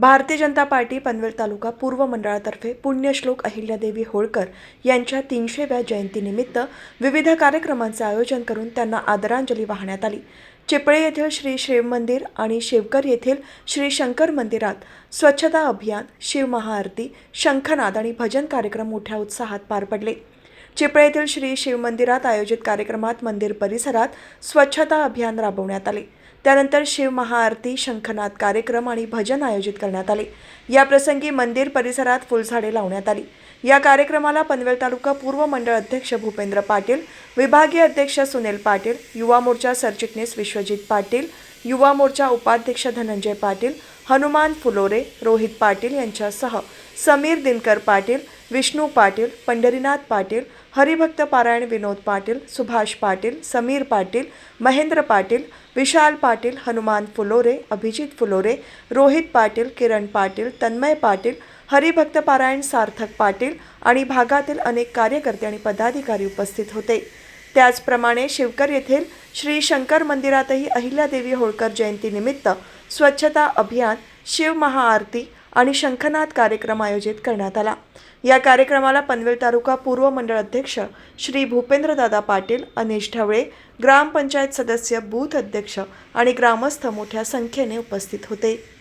Bharatiya Janata party Panvel तालुका पूर्व मंडळातर्फे पुण्यश्लोक अहिल्यादेवी होळकर यांच्या तीनशेव्या जयंतीनिमित्त विविध कार्यक्रमांचे आयोजन करून त्यांना आदरांजली वाहण्यात आली. चिपळे येथील श्री शिव मंदिर आणि शिवकर येथील श्री शंकर मंदिरात स्वच्छता अभियान शिव महाआरती शंखनाद आणि भजन कार्यक्रम मोठ्या उत्साहात पार पडले. चिपळे येथील श्री शिव मंदिरात आयोजित कार्यक्रमात मंदिर परिसरात स्वच्छता अभियान राबवण्यात आले. त्यानंतर शिव महाआरती शंखनाद कार्यक्रम आणि भजन आयोजित करण्यात आले. या प्रसंगी मंदिर परिसरात फुलझाडे लावण्यात आली. या कार्यक्रमाला पनवेल तालुका पूर्व मंडळ अध्यक्ष भूपेंद्र पाटील विभागीय अध्यक्ष सुनील पाटील युवा मोर्चा सरचिटणीस विश्वजित पाटील युवा मोर्चा उपाध्यक्ष धनंजय पाटील हनुमान फुलोरे रोहित पाटील यांच्यासह समीर दिनकर पाटील विष्णू पाटील पंढरीनाथ पाटील हरिभक्त पारायण विनोद पाटील सुभाष पाटील समीर पाटील महेंद्र पाटील विशाल पाटील हनुमान फुलोरे अभिजित फुलोरे रोहित पाटील किरण पाटील तन्मय पाटील हरिभक्त पारायण सार्थक पाटील आणि भागातील अनेक कार्यकर्ते आणि पदाधिकारी उपस्थित होते. त्याचप्रमाणे शिवकर येथील श्री शंकर मंदिरातही अहिल्यादेवी होळकर जयंतीनिमित्त स्वच्छता अभियान शिव महाआरती आणि शंखनाद कार्यक्रम आयोजित करण्यात आला. या कार्यक्रमाला पनवेल तालुका पूर्व मंडळ अध्यक्ष श्री भूपेंद्रदादा पाटील अनिश ढवळे ग्रामपंचायत सदस्य बूथ अध्यक्ष आणि ग्रामस्थ मोठ्या संख्येने उपस्थित होते.